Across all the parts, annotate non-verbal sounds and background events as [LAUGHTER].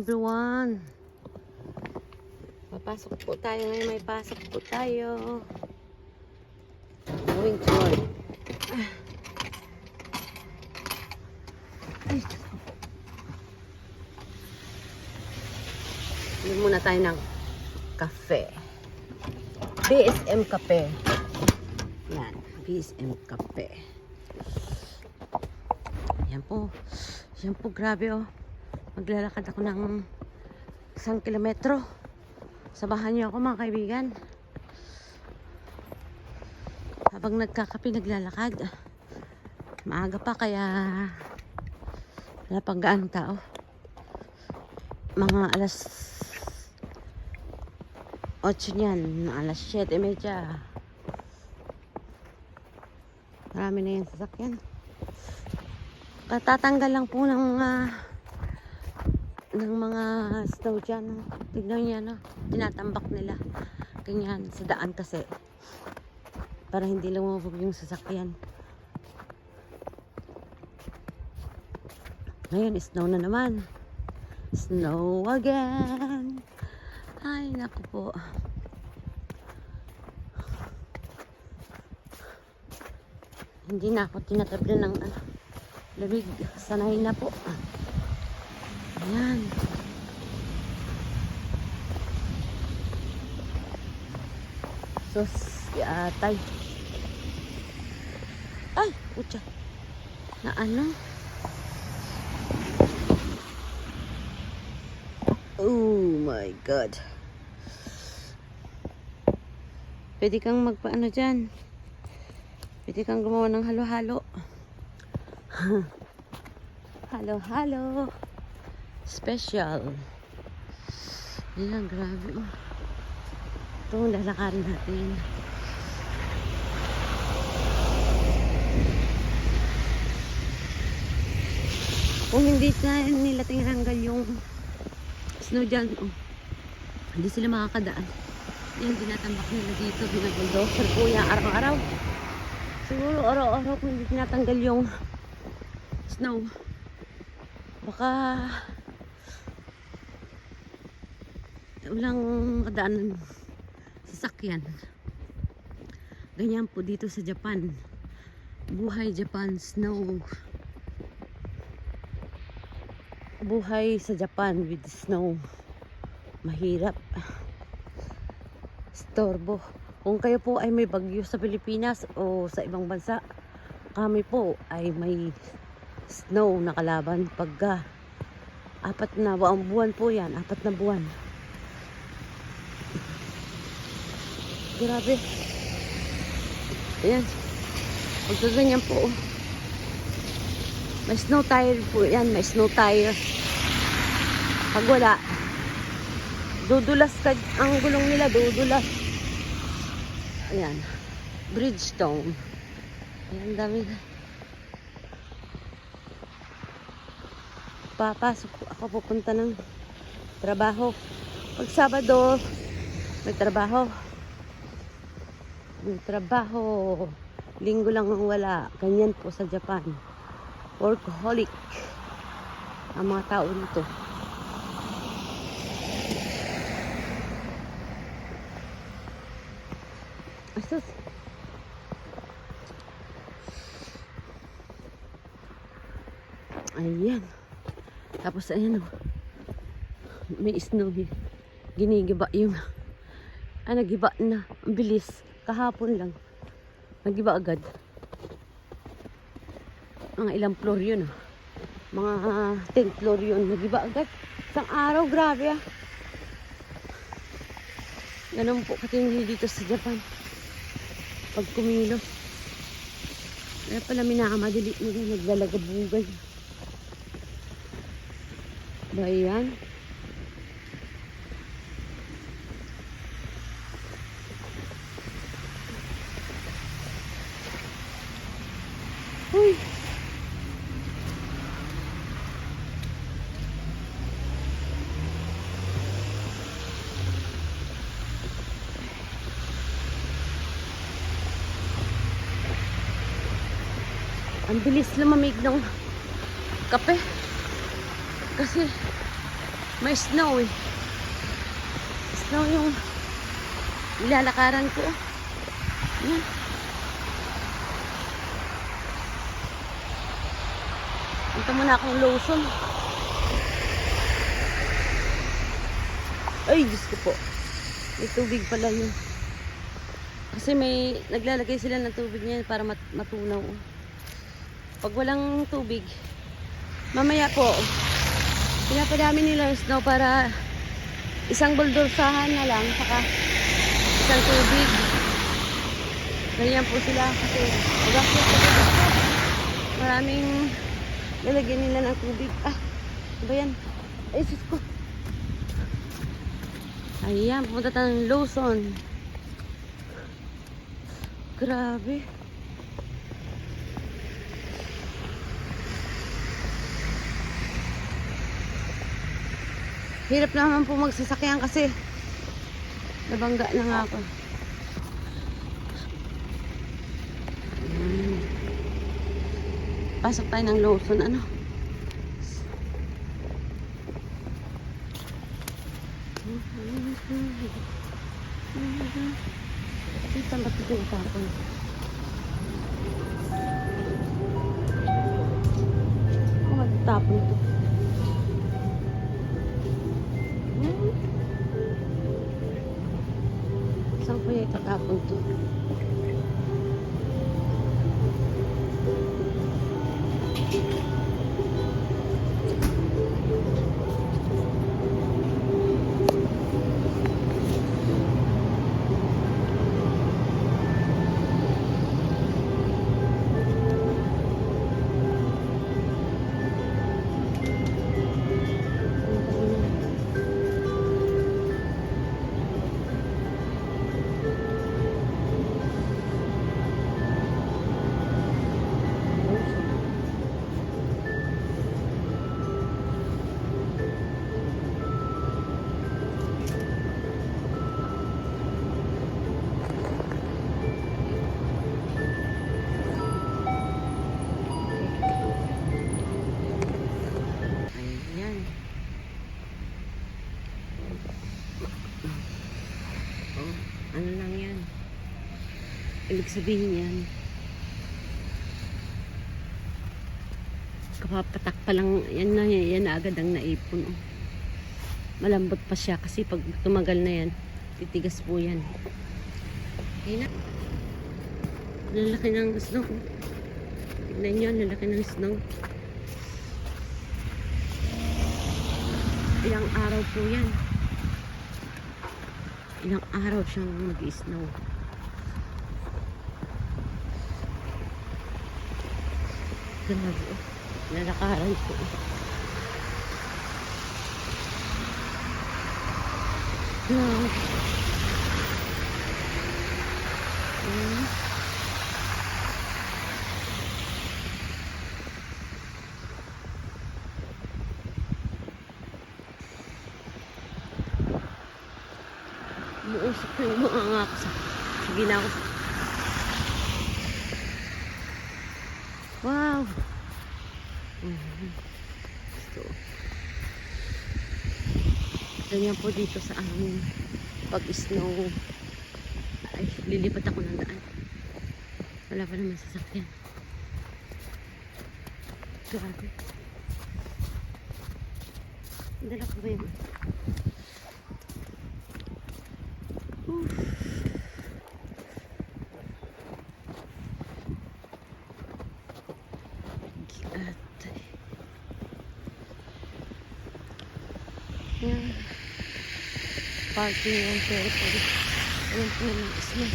everyone. Papasok po tayo ngayon. May pasok po tayo. Going to work. Bili muna tayo ng kafe. BSM Kape. Yan. BSM Kape. Yan po. Yan po, grabe oh. Maglalakad ako ng isang kilometro. Sabahan niyo ako mga kaibigan. Habang nagkakape, naglalakad. Maaga pa kaya wala pang gaanong tao. Mga alas 8 niyan, alas 7 media. Marami na yung sasakyan. Katatanggal lang po ng ah, ng mga snow dyan. Tignan niya no. Tinatambak nila. Ganyan sa daan kasi. Para hindi lumubog yung sasakyan. Ngayon, snow na naman. Snow again. Ay, naku po. Hindi na ako tinatable ng ano, lamig. Sanay na po. Ayan. Sus, atay. Ay, putya. Na ano? Oh my God. Pwede kang magpaano dyan. Pwede kang gumawa ng halo-halo. [LAUGHS] Halo-halo. Special. Yan, grabe. oh. Ito ang lalakarin natin. Kung hindi na nila tinanggal yung snow dyan, oh, hindi sila makakadaan. Yan, tinatambak nila dito. Binaguldoser po yan araw-araw. Siguro araw-araw kung hindi tinatanggal yung snow. Baka walang kadaanan sasakyan. Ganyan po dito sa Japan. Buhay Japan snow. Buhay sa Japan with snow. Mahirap. Storbo. Kung kayo po ay may bagyo sa Pilipinas o sa ibang bansa, kami po ay may snow na kalaban pagka apat na buwan buwan po yan, apat na buwan. Grabe. Ayan. Pagka ganyan po. May snow tire po yan. May snow tire. Pag wala, dudulas ka, ang gulong nila dudulas. Ayan. Bridgestone. Ayan, dami. Papasok po ako pupunta ng trabaho. Pag Sabado, may trabaho. May trabaho. Linggo lang ang wala. Ganyan po sa Japan. Workaholic. Ang mga tao dito. Asus. Ayan. Tapos ayan o. May snow. Ginigiba yung ah, nagiba na. Ang bilis. Kahapon lang. Nagiba agad. Mga ilang floor yun ah. Mga ah, 10 floor yun. Nagiba agad. Isang araw, grabe ah. Ganun po katindi dito sa Japan. Pag kumilos. Kaya pala minamadali nila naglalagabugan. Ba yan? Uy! Ang bilis lumamig ng kape. Kasi May snow eh. Snow yung ilalakaran ko. Yan. Punta muna akong lotion. Ay, ko po. May tubig pala yun. Kasi may naglalagay sila ng tubig niyan para mat matunaw. Pag walang tubig, mamaya po, pinapadami nila yung snow para isang buldursahan na lang, saka isang tubig. Ganyan po sila kasi. Maraming lalagyan nila ng tubig. Ah, ano ba yan? Ay, sus ko. Ayan, pumunta tayo ng Lawson. Grabe. Hirap naman po magsasakyan kasi nabangga na nga ako. Ayan. Pasok tayo ng Lawson, ano? Dito ba ito tinatapon? Ako magtapon ito. Hmm? Saan ko yung itatapon ito? Ibig sabihin yan. Kapapatak pa lang, yan na, yan na agad ang naipon. Oh. Malambot pa siya kasi pag tumagal na yan, titigas po yan. Okay na. Lalaki ng snow. oh. Tignan nyo, lalaki ng snow. Ilang araw po yan. Ilang araw siyang mag-snow. Grabe. Lalakaran ko. Grabe. Mm. Umuusok na yung mga nga ako sa... Sige na ako. Ganyan po dito sa amin. Pag snow. Ay, lilipat ako ng daan. Wala pa naman sasakyan. Grabe. Dala ko ba yun? Oof. Atay. Yan. Parking lang pero pwede. Ayan po yung isla.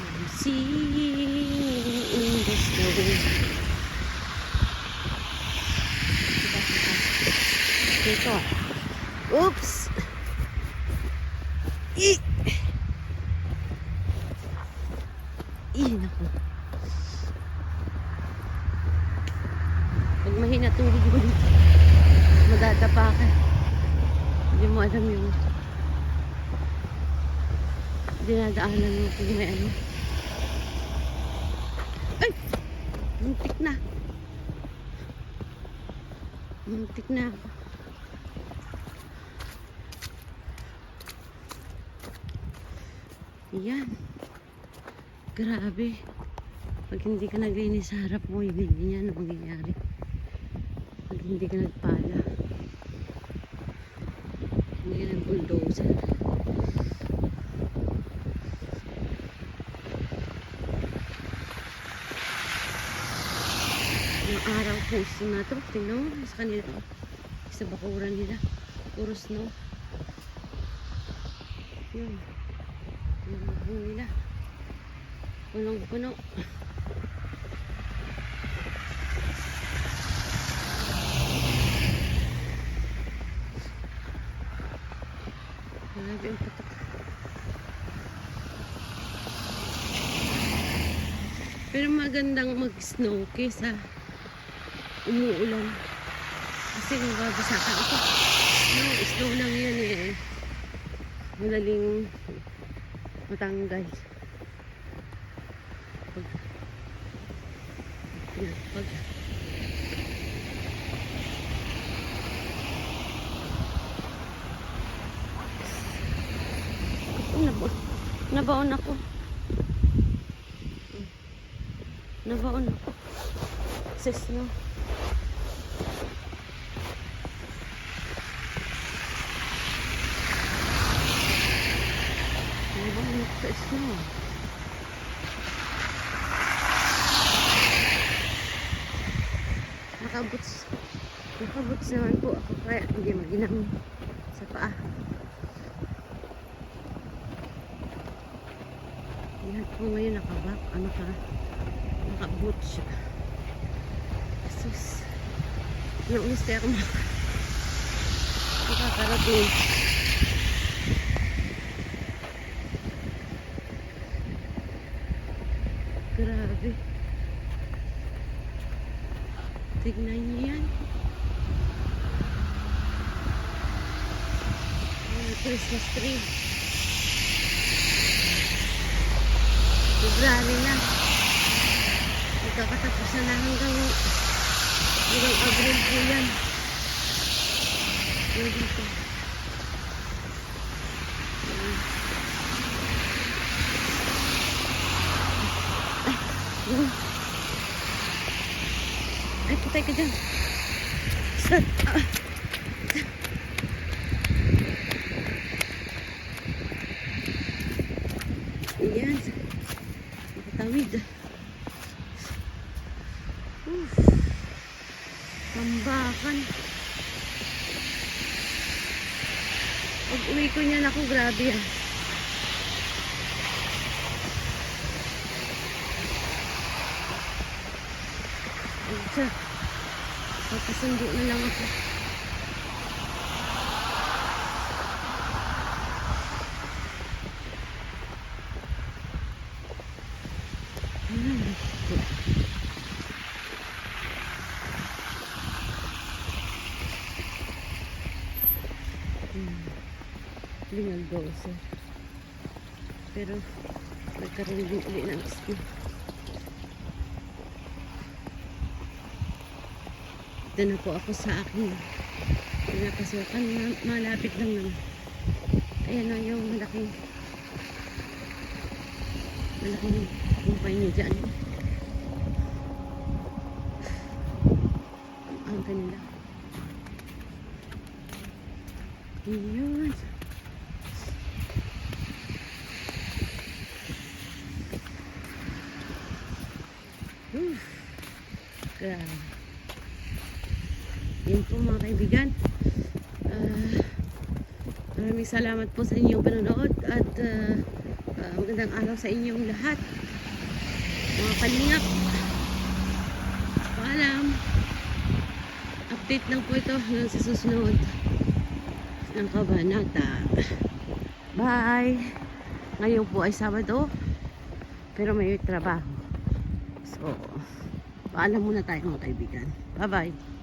I'm seeing in the snow. Dito ah. Oops! I! Ih, naku. Pag mahina tubig mo madadapa ka. Hindi mo alam yung dinadaanan mo pag may ano. Ay! Muntik na. Muntik na ako. Yan. Grabe. Pag hindi ka naglinis sa harap mo, hindi ang mangyayari. Hindi ka nagpala. Hindi ka nag-bulldozer. Yung araw po na to. Tingnan mo sa kanila. Sa bakuran nila. Puro snow. Yun. Yung bahong nila. Punong-puno. Grabe ang patok. Pero magandang mag-snow kesa umuulan. Kasi mababasa ka. Ito, snow, snow lang yan eh. Madaling matanggal. Pag, pag, nabaon ako. Nabaon ako. Sa snow. Nabaon ako sa snow. Nakabuts. Nakabuts naman po ako kaya hindi maginang sa paa. Lahat po ngayon nakabak, ano ka, nakaboots siya. Sus. Ilang ulis kaya ako mak- makakarating. Grabe. Tignan niyo yan. Christmas tree. February na. Magkakatapos na hanggang hanggang Abril po yan. Yung dito. Ay, patay ka dyan. Stop. Ah. Ayan. Makatawid. Uf. Tambakan. Pag uwi ko niyan ako, grabe yan. Isa. Papasundo na lang ako. Hmm. Lingal dose. Pero nagkaroon din ulit ng snow. Dito na po ako sa aking pinapasukan. Ma- Malapit lang naman. Ayan na yung malaking malaking kumpay niya dyan. Ang ganda. Yun. Uf. Grabe. Yan po mga kaibigan. Ah, maraming salamat po sa inyong panonood at ah, ah, magandang araw sa inyong lahat. Mga kalingap. Paalam. Update lang po ito hanggang sa susunod ng Kabanata. Bye! Ngayon po ay Sabado, pero may trabaho. So, paalam muna tayo mga kaibigan. Bye-bye!